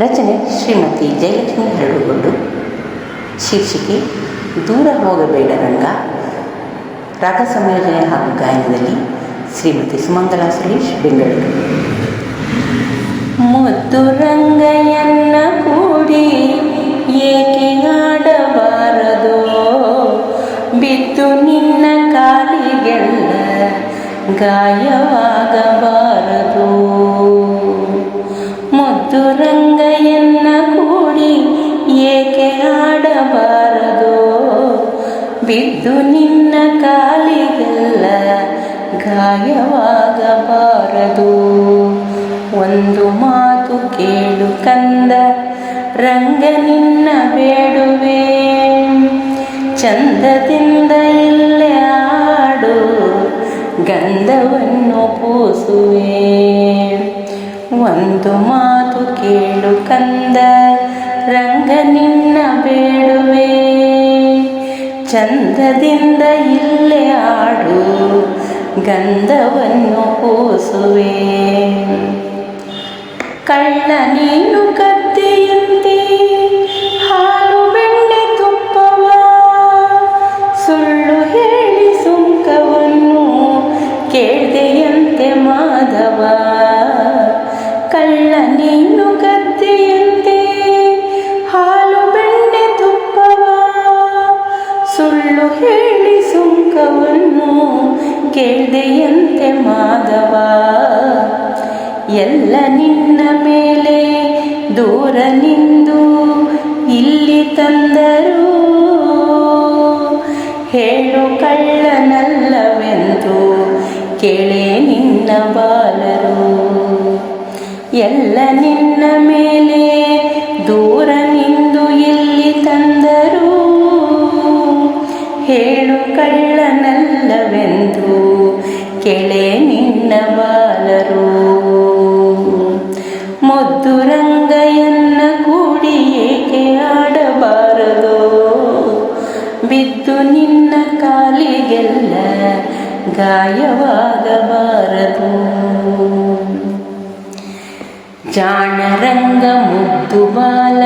ರಚನೆ ಶ್ರೀಮತಿ ಜಯಲಕ್ಷ್ಮಿ ಹರಡುಗೊಂಡು ಶೀರ್ಷಿಕೆ ದೂರ ಹೋಗಬೇಡ ರಂಗ. ರಾಗ ಸಂಯೋಜನೆ ಹಾಗೂ ಗಾಯನದಲ್ಲಿ ಶ್ರೀಮತಿ ಸುಮಂಗಲ ಸುರೇಶ್ ಬೆಂಗಳೂರು. ಮುದ್ದು ರಂಗಯ್ಯನ್ನ ಕೂಡಿ ಏಕೆ ಆಡಬಾರದು? ಬಿದ್ದು ನಿನ್ನ ಕಾಲಿಗೆಲ್ಲ ಗಾಯವಾಗಬಾರದು. ರಂಗಯ್ಯನ್ನ ಕೂಡಿ ಏಕೆ ಆಡಬಾರದು? ಬಿದ್ದು ನಿನ್ನ ಕಾಲಿಗೆಲ್ಲ ಗಾಯವಾಗಬಾರದು. ಒಂದು ಮಾತು ಕೇಳು ಕಂದ, ರಂಗ ನಿನ್ನ ಬೇಡುವೆ. ಚಂದದಿಂದ ಇಲ್ಲೇ ಆಡು, ಗಂಧವನ್ನು ಪೂಸುವೆ. ಒಂದು ಮಾತು ಕೇಳು ಕಂದ ರಂಗ ನಿನ್ನ ಬೇಡುವೆ. ಚಂದದಿಂದ ಇಲ್ಲೇ ಆಡು ಗಂಧವನ್ನು ಪೂಸುವೆ ಕಳ್ಳ ನೀನು ಕತ್ತೆಯಂತೆ ಸುಂಕವನ್ನು ಕೇಳ್ದೆಯಂತೆ ಮಾಧವ. ಎಲ್ಲ ನಿನ್ನ ಮೇಲೆ ದೂರ ನಿಂದು ಇಲ್ಲಿ ತಂದರು ಹೇಳು ಕಳ್ಳನಲ್ಲವೆಂದು ಕೇಳೆ ನಿನ್ನ ಬಾಲರು. ಎಲ್ಲ ನಿನ್ನ ಮೇಲೆ ಹೇಳು ಕಳ್ಳನಲ್ಲವೆಂದು ಕೆಳೆ ನಿನ್ನ ಬಾಲರು. ಮೊದ್ದು ರಂಗಯ್ಯನ ಕೂಡಿ ಏಕೆ ಆಡಬಾರದು? ಬಿದ್ದು ನಿನ್ನ ಕಾಲಿಗೆಲ್ಲ ಗಾಯವಾಗಬಾರದು. ಜಾಣರಂಗ ಮುದ್ದು ಬಾಲ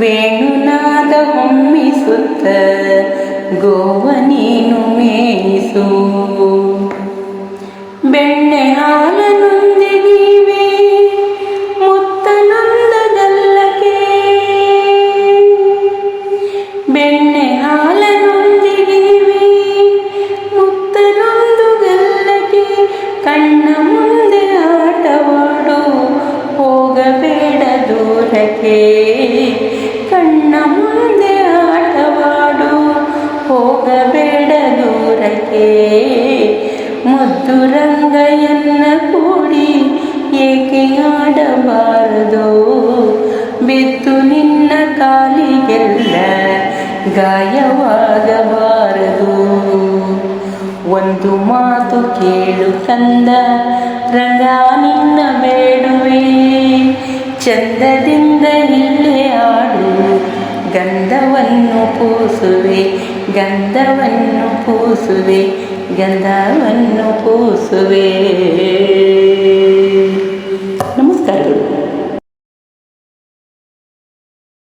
ವೇಣುನಾದ ಹೊಮ್ಮಿಸುತ್ತ ಗೋವ ನೀನು ಮೇಯಿಸು. ಬೆಣ್ಣೆ ಹಾಲನೊಂದಿಗಿವೆ ಮುತ್ತನೊಂದಗಲ್ಲಕ್ಕೆ ಬೆಣ್ಣೆ ಹಾಲನೊಂದಿಗಿವೆ ಮುತ್ತನೊಂದು ಗಲ್ಲಕ್ಕೆ ಕಣ್ಣ ಮುಂದೆ ಆಟವಾಡು, ಹೋಗಬೇಡ ದೂರಕ್ಕೆ. ದೂರಕ್ಕೆ ಮುದ್ದು ರಂಗಯ್ಯನ ಕೂಡಿ ಏಕೆ ಆಡಬಾರದು? ಬಿದ್ದು ನಿನ್ನ ಕಾಲಿಗೆಲ್ಲ ಗಾಯವಾಗಬಾರದು. ಒಂದು ಮಾತು ಕೇಳು ಕಂದ, ರಂಗ ನಿನ್ನ ಬೇಡುವೆ. ಚಂದದಿಂದ ಇಲ್ಲೇ ಆಡು, ಗಂಧವನ್ನು ಪೂಸುವೆ. ಗಂಧವನ್ನು ಪೂಸುವೆ ಗಂಧವನ್ನು ಪೂಸುವೆ